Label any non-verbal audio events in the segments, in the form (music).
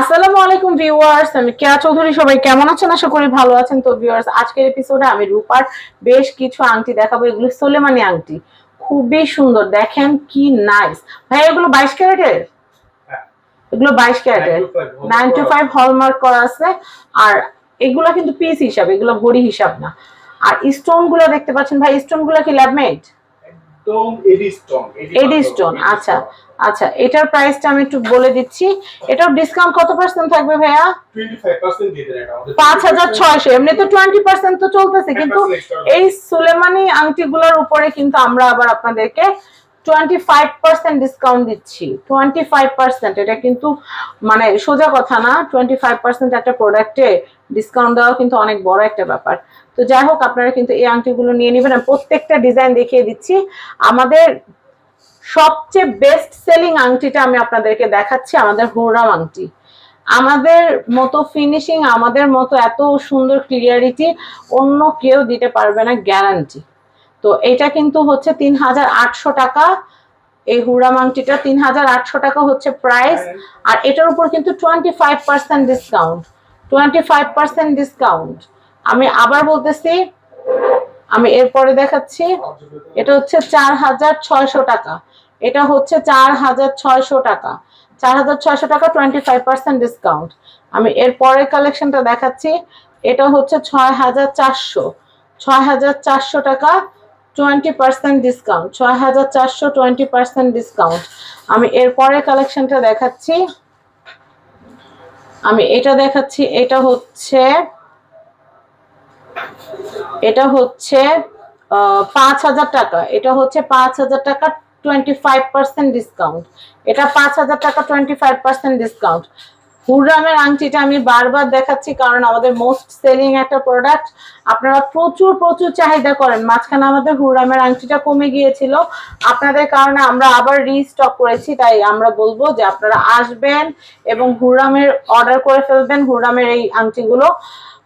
আসসালামু আলাইকুম ভিউয়ার্স আমি কেয়া চৌধুরী সবাই কেমন আছেন? আশা করি ভালো আছেন। তো ভিউয়ার্স আজকের এপিসোডে আমি রূপার বেশ কিছু আংটি দেখাবো এগুলো সোলেমানি আংটি। খুবই সুন্দর দেখেন কি নাইস ভাই এগুলো বাইশ ক্যারেটের? হ্যাঁ। এগুলো বাইশ ক্যারেটের। নাইন টু ফাইভ হলমার্ক করা আছে। আর এগুলো কিন্তু পিস হিসাব এগুলো ভরি হিসাব না। আর স্টোনগুলো দেখতে পাচ্ছেন ভাই স্টোনগুলো কি ল্যাবমেড একদম এডি স্টোন এডি স্টোন আচ্ছা আচ্ছা এটার প্রাইসটা আমি একটু বলে দিচ্ছি। এটার ডিসকাউন্ট কত পার্সেন্ট থাকবে ভাইয়া? 25% দিয়ে দেন এটা আমাদের পাঁচ হাজার ছয়শো এমনি তো টোয়েন্টি পার্সেন্ট তো চলতেছে কিন্তু এই সুলেমানি আংটিগুলোর উপরে কিন্তু আমরা আবার আপনাদেরকে টোয়েন্টি ফাইভ পার্সেন্ট ডিসকাউন্ট দিচ্ছি। টোয়েন্টি ফাইভ পার্সেন্ট এটা কিন্তু মানে সোজা কথা না টোয়েন্টি ফাইভ পার্সেন্ট একটা প্রোডাক্টে ডিসকাউন্ট দেওয়া কিন্তু অনেক বড় একটা ব্যাপার। তো যাই হোক, আপনারা কিন্তু এই আংটিগুলো নিয়ে নেবেন। আমি প্রত্যেকটা ডিজাইন দেখিয়ে দিচ্ছি। আমাদের সবচেয়ে বেস্ট সেলিং আংটিটা আমি আপনাদেরকে দেখাচ্ছি, আমাদের হুরাম আংটি। আমাদের মতো ফিনিশিং আমাদের মতো এত সুন্দর ক্লিয়ারিটি অন্য কেউ দিতে পারবে না গ্যারান্টি তো এটা কিন্তু হচ্ছে তিন হাজার আটশো টাকা। এই হুরাম মাংটিটা তিন হাজার আটশো টাকা হচ্ছে প্রাইস আর এটার উপর কিন্তু twenty five percent discount twenty five percent discount আমি আবার বলতেছি, আমি এরপরে দেখাচ্ছি। এটা হচ্ছে চার হাজার ছয়শো টাকা। এটা হচ্ছে চার হাজার ছয়শো টাকা। চার হাজার ছয়শো টাকা টোয়েন্টি ফাইভ পার্সেন্ট ডিসকাউন্ট আমি এর পরের কালেকশনটা দেখাচ্ছি। এটা হচ্ছে ছয় হাজার চারশো। ছয় হাজার চারশো টাকা টোয়েন্টি পার্সেন্ট ডিসকাউন্ট ছয় হাজার চারশো টোয়েন্টি পার্সেন্ট ডিসকাউন্ট আমি এর পরের কালেকশনটা দেখাচ্ছি। আমি এটা দেখাচ্ছি, এটা হচ্ছে এটা হচ্ছে পাঁচ হাজার টাকা। এটা হচ্ছে পাঁচ হাজার টাকা টোয়েন্টি ফাইভ পার্সেন্ট ডিসকাউন্ট এটা পাঁচ হাজার টাকা টোয়েন্টি ফাইভ পার্সেন্ট ডিসকাউন্ট হুররামের আংটিটা আমি বারবার দেখাচ্ছি কারণ আমাদের মোস্ট সেলিং একটা প্রোডাক্ট আপনারা প্রচুর প্রচুর চাহিদা করেন। মাঝখানে আমাদের হুররামের আংটিটা কমে গিয়েছিল। আপনাদের কারণে আমরা আবার রিস্টক করেছি, তাই আমরা বলব যে আপনারা আসবেন এবং হুররামের অর্ডার করে ফেলবেন হুররামের এই আংটিগুলো।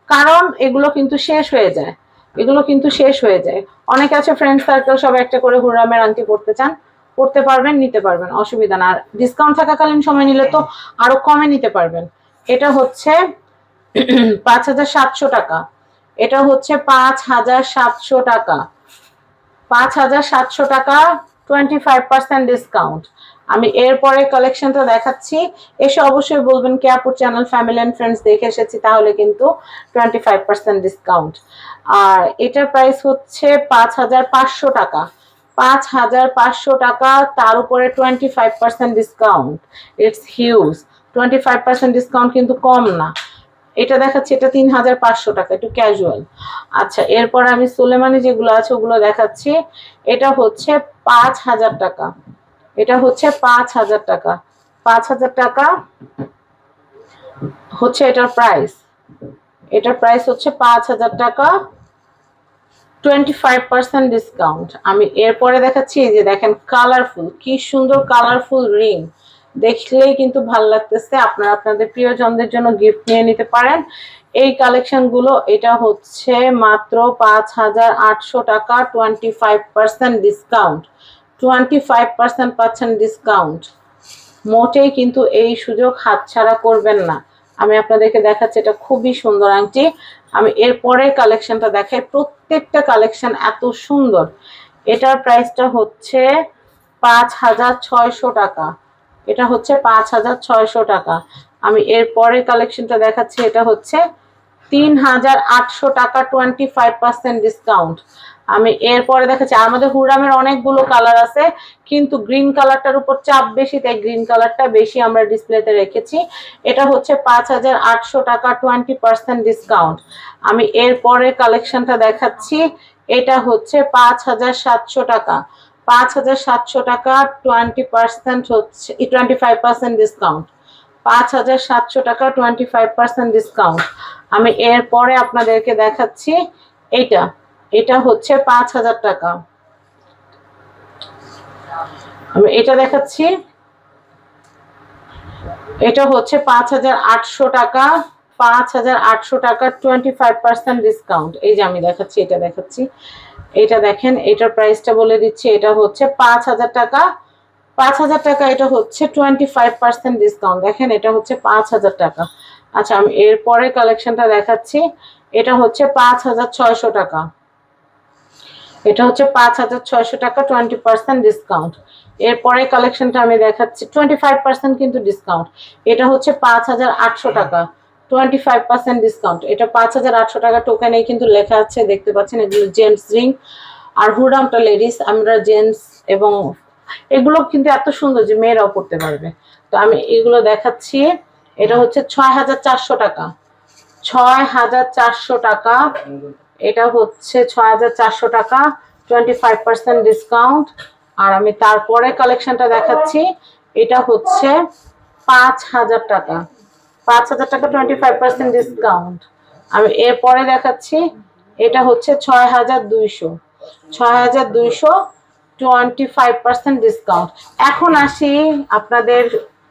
কারণ এগুলো কিন্তু শেষ হয়ে যায়। এগুলো কিন্তু শেষ হয়ে যায়। অনেকে আছে ফ্রেন্ড সার্কেল সব একটা করে হুরামের আংটি পড়তে চান। পড়তে পারবেন, নিতে পারবেন, অসুবিধা না। আর ডিসকাউন্ট থাকাকালীন সময় নিলে তো আরও কমে নিতে পারবেন। এটা হচ্ছে (clears throat) পাঁচ হাজার সাতশো টাকা। এটা হচ্ছে পাঁচ হাজার সাতশো টাকা। পাঁচ হাজার সাতশো টাকা টোয়েন্টি ফাইভ পার্সেন্ট ডিসকাউন্ট আমি এরপরে কালেকশনটা দেখাচ্ছি। এসে অবশ্যই বলবেন কে আপুর চ্যানেল ফ্যামিলি অ্যান্ড ফ্রেন্ডস দেখে এসেছি, তাহলে কিন্তু টোয়েন্টি ফাইভ পার্সেন্ট ডিসকাউন্ট আর এটার প্রাইস হচ্ছে পাঁচ হাজার পাঁচশো টাকা। পাঁচ হাজার পাঁচশো টাকা, তার উপরে twenty five percent discount it's huge twenty five percent discount কিন্তু কম না। এটা দেখাচ্ছি, এটা তিন হাজার পাঁচশো টাকা, একটু ক্যাজুয়াল আচ্ছা এরপর আমি সুলেমানি যেগুলো আছে, ওগুলো দেখাচ্ছি। এটা হচ্ছে পাঁচ হাজার টাকা। এটা হচ্ছে পাঁচ হাজার টাকা। পাঁচ হাজার টাকা হচ্ছে এটার প্রাইস এটার প্রাইস হচ্ছে পাঁচ হাজার টাকা। টোয়েন্টি ফাইভ পার্সেন্ট ডিসকাউন্ট আমি এরপরে দেখাচ্ছি এই যে দেখেন কালারফুল কি সুন্দর কালারফুল রিং দেখলেই কিন্তু ভালো লাগতেছে। আপনারা আপনাদের প্রিয়জনদের জন্য গিফট নিয়ে নিতে পারেন। এই কালেকশনগুলো, এটা হচ্ছে মাত্র পাঁচ হাজার আটশো টাকা twenty five percent discount twenty five percent পাচ্ছেন ডিসকাউন্ট মোটেই কিন্তু এই সুযোগ হাতছাড়া করবেন না। আমি আপনাদেরকে দেখাচ্ছি, এটা খুবই সুন্দর আংটি আমি এরপরে কালেকশনটা দেখাই। প্রত্যেকটা কালেকশন এত সুন্দর। এটার প্রাইসটা হচ্ছে পাঁচ হাজার ছয়শো টাকা। এটা হচ্ছে পাঁচ হাজার ছয়শো টাকা। আমি এর এরপরে কালেকশনটা দেখাচ্ছি, এটা হচ্ছে তিন হাজার আটশো টাকা টোয়েন্টি ফাইভ পার্সেন্ট ডিসকাউন্ট আমি এরপরে দেখাচ্ছি, আমাদের হুরামের অনেকগুলো কালার আছে, কিন্তু গ্রিন কালারটার উপর চাপ বেশি, তাই গ্রিন কালারটা বেশি আমরা ডিসপ্লেতে রেখেছি। এটা হচ্ছে পাঁচ হাজার আটশো টাকা টোয়েন্টি পার্সেন্ট ডিসকাউন্ট আমি এরপরে কালেকশনটা দেখাচ্ছি, এটা হচ্ছে পাঁচ হাজার সাতশো টাকা। পাঁচ হাজার সাতশো টাকা টোয়েন্টি পার্সেন্ট হচ্ছে টোয়েন্টি ফাইভ পার্সেন্ট ডিসকাউন্ট পাঁচ হাজার সাতশো টাকা টোয়েন্টি ফাইভ পার্সেন্ট ডিসকাউন্ট আমি এরপরে আপনাদেরকে দেখাচ্ছি এটা। এটা হচ্ছে পাঁচ হাজার টাকা। আমি এটা দেখাচ্ছি। এটা হচ্ছে পাঁচ হাজার আটশো টাকা। পাঁচ হাজার আটশো টাকা টোয়েন্টি ফাইভ পার্সেন্ট ডিসকাউন্ট এই যে আমি দেখাচ্ছি, এটা দেখাচ্ছি। এটা দেখেন, এটার প্রাইসটা বলে দিচ্ছি, এটা হচ্ছে পাঁচ হাজার টাকা। পাঁচ হাজার টাকা, এটা হচ্ছে টোয়েন্টি ফাইভ পার্সেন্ট ডিসকাউন্ট দেখেন, এটা হচ্ছে পাঁচ হাজার টাকা। আচ্ছা আমি এরপরে কালেকশনটা দেখাচ্ছি। এটা হচ্ছে পাঁচ হাজার ছয়শো টাকা। এটা হচ্ছে পাঁচ হাজার ছয়শো টাকা টোয়েন্টি পার্সেন্ট ডিসকাউন্ট এরপরে কালেকশনটা আমি দেখাচ্ছি টোয়েন্টি ফাইভ পার্সেন্ট কিন্তু ডিসকাউন্ট এটা হচ্ছে পাঁচ হাজার আটশো টাকা টোয়েন্টি ফাইভ পার্সেন্ট ডিসকাউন্ট এটা পাঁচ হাজার আটশো টাকা টোকেনে কিন্তু লেখা আছে, দেখতে পাচ্ছেন, এগুলো জেন্টস রিং আর হুডামটা লেডিস আমরা জেন্টস এবং এগুলো কিন্তু এত সুন্দর যে মেয়েরাও পড়তে পারবে। তো আমি এগুলো দেখাচ্ছি। এটা হচ্ছে ছয় হাজার চারশো টাকা। ছয় হাজার চারশো টাকা। এটা হচ্ছে ছয় হাজার চারশো টাকা টোয়েন্টি ফাইভ পার্সেন্ট ডিসকাউন্ট আর আমি তারপরে কালেকশনটা দেখাচ্ছি। এটা হচ্ছে পাঁচ হাজার টাকা। পাঁচ হাজার টাকা টোয়েন্টি ফাইভ পার্সেন্ট ডিসকাউন্ট আমি এরপরে দেখাচ্ছি। এটা হচ্ছে ছয় হাজার দুইশো। ছয় হাজার দুইশো টোয়েন্টি ফাইভ পার্সেন্ট ডিসকাউন্ট এখন আসি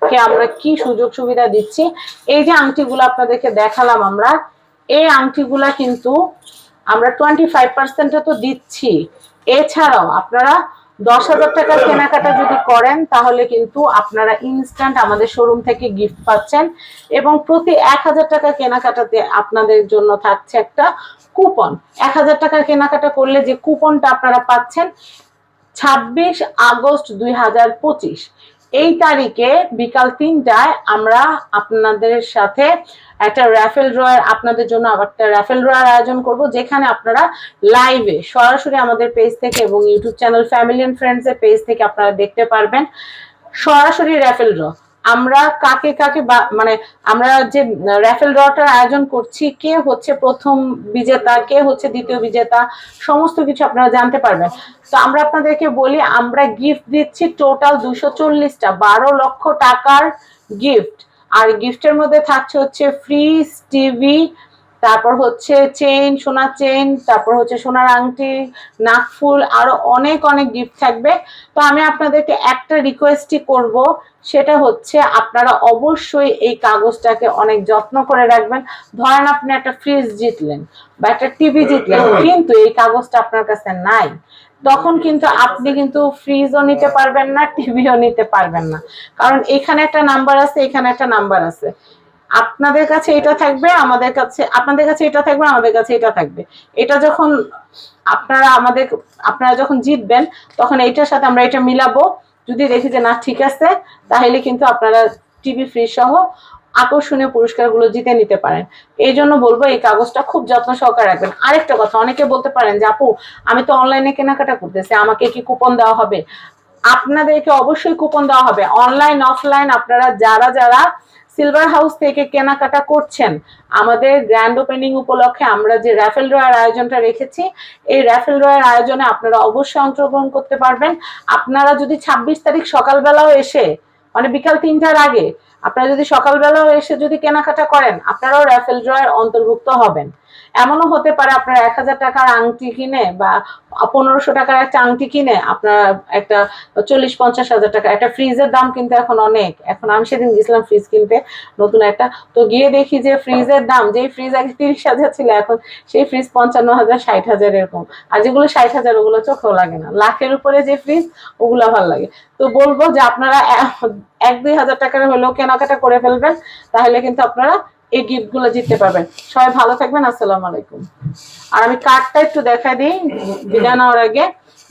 আপনাদেরকে আমরা কি সুযোগ সুবিধা দিচ্ছি? এই যে আংটিগুলো আপনাদেরকে দেখালাম আমরা, এই আংটিগুলা কিন্তু আমরা টোয়েন্টি ফাইভ পার্সেন্টে তো দিচ্ছি। এছাড়াও আপনারা দশ হাজার টাকার কেনাকাটা যদি করেন, তাহলে কিন্তু আপনারা ইনস্ট্যান্ট আমাদের শোরুম থেকে গিফট পাচ্ছেন এবং প্রতি এক হাজার টাকা কেনাকাটাতে আপনাদের জন্য থাকছে একটা কুপন এক হাজার টাকার কেনাকাটা করলে যে কুপনটা আপনারা পাচ্ছেন, ছাব্বিশ আগস্ট দুই হাজার পঁচিশ। এই তারিখে বিকাল তিনটায় আমরা আপনাদের সাথে একটা র্যাফেল ড্রয়ের আপনাদের জন্য আবার একটা র্যাফেল ড্রয়ের আয়োজন করব, যেখানে আপনারা লাইভে সরাসরি আমাদের পেজ থেকে এবং ইউটিউব চ্যানেল ফ্যামিলি অ্যান্ড ফ্রেন্ডসের পেজ থেকে আপনারা দেখতে পারবেন। সরাসরি র্যাফেল ড্র আমরা কাকে কাকে মানে আমরা যে র্যাফেল ড্রটার আয়োজন করছি, কে হচ্ছে প্রথম বিজেতা, কে হচ্ছে দ্বিতীয় বিজেতা, সমস্ত কিছু আপনারা জানতে পারবেন। তো আমরা আপনাদেরকে বলি, আমরা গিফট দিচ্ছি টোটাল দুশো চল্লিশটা, বারো লক্ষ টাকার গিফট আর গিফটের মধ্যে থাকছে হচ্ছে ফ্রিজ টিভি তারপর হচ্ছে চেন সোনার চেন তারপর হচ্ছে সোনার আংটি নাকফুল আরও অনেক অনেক গিফট থাকবে। তো আমি আপনাদেরকে একটা রিকোয়েস্টই করব সেটা হচ্ছে আপনারা অবশ্যই এই কাগজটাকে অনেক যত্ন করে রাখবেন। ধরেন আপনি একটা ফ্রিজ জিতলেন বা একটা টিভি জিতলেন কিন্তু এই কাগজটা আপনার কাছে নাই। তখন কিন্তু আপনি কিন্তু ফ্রিজও নিতে পারবেন না টিভিও নিতে পারবেন না। কারণ এখানে একটা নাম্বার আছে এখানে একটা নাম্বার আছে। আপনাদের কাছে এটা থাকবে, আমাদের কাছে, আপনাদের কাছে এটা থাকবে, আমাদের কাছে এটা থাকবে। এটা যখন আপনারা আমাদের, আপনারা যখন জিতবেন, তখন এইটার সাথে আমরা এটা মিলাবো। যদি দেখি যে না, ঠিক আছে, তাহলে কিন্তু আপনারা টিভি ফ্রি সহ আকর্ষণীয় পুরস্কারগুলো জিতে নিতে পারেন। এই জন্য বলব, এই কাগজটা খুব যত্ন সহকারে রাখবেন। আরেকটা কথা, অনেকে বলতে পারেন যে, আপু, আমি তো অনলাইনে কেনাকাটা করতেছি, আমাকে কি কুপন দেওয়া হবে? আপনাদেরকে অবশ্যই কুপন দেওয়া হবে। অনলাইন অফলাইন আপনারা যারা যারা সিলভার হাউস থেকে কেনাকাটা করছেন। আমাদের গ্র্যান্ড ওপেনিং উপলক্ষে আমরা যে র্যাফেল ড্রয়ের আয়োজনটা রেখেছি, এই র্যাফেল ড্রয়ের আয়োজনে আপনারা অবশ্যই অংশগ্রহণ করতে পারবেন। আপনারা যদি ছাব্বিশ তারিখ সকালবেলাও এসে মানে বিকাল তিনটার আগে, আপনারা যদি সকালবেলাও এসে যদি কেনাকাটা করেন, আপনারাও র্যাফেল ড্রয়ের অন্তর্ভুক্ত হবেন। এমনও হতে পারে আপনার এক হাজার টাকার আংটি কিনে বা পনেরোশো টাকার একটা আংটি কিনে আপনার একটা চল্লিশ, পঞ্চাশ হাজার টাকা, একটা ফ্রিজের দাম কিন্তু এখন অনেক। এখন আমি সেদিন গেছিলাম ফ্রিজ কিনতে, নতুন একটা। তো গিয়ে দেখি যে ফ্রিজের দাম, যেই ফ্রিজ আগে তিরিশ হাজার ছিল, এখন সেই ফ্রিজ পঞ্চান্ন হাজার, ষাট হাজার এরকম। আর যেগুলো ষাট হাজার, ওগুলো চোখেও লাগে না। লাখের উপরে যে ফ্রিজ, ওগুলো ভালো লাগে। তো বলব যে আপনারা এক দুই হাজার টাকার হলেও কেনাকাটা করে ফেলবেন, তাহলে কিন্তু আপনারা এই গিফটগুলো জিততে পারবেন। সবাই ভালো থাকবেন, আসসালামু আলাইকুম। আর আমি কার্ডটা একটু দেখা দিই বিদায় নেওয়ার আগে।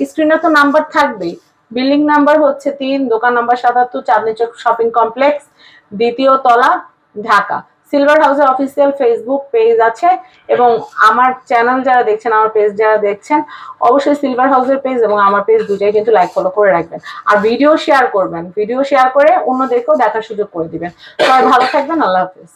স্ক্রিনে তো নাম্বার থাকবেই। বিল্ডিং নাম্বার হচ্ছে তিন, দোকান নাম্বার সাতাত্তর, চাঁদনি চক শপিং কমপ্লেক্স দ্বিতীয় তলা, ঢাকা। সিলভার হাউসের অফিসিয়াল ফেসবুক পেজ আছে এবং আমার চ্যানেল যারা দেখছেন, আমার পেজ যারা দেখছেন, অবশ্যই সিলভার হাউসের পেজ এবং আমার পেজ দুটাই কিন্তু লাইক ফলো করে রাখবেন। আর ভিডিও শেয়ার করবেন। ভিডিও শেয়ার করে অন্যদেরকেও দেখার সুযোগ করে দিবেন। সবাই ভালো থাকবেন, আল্লাহ হাফিজ।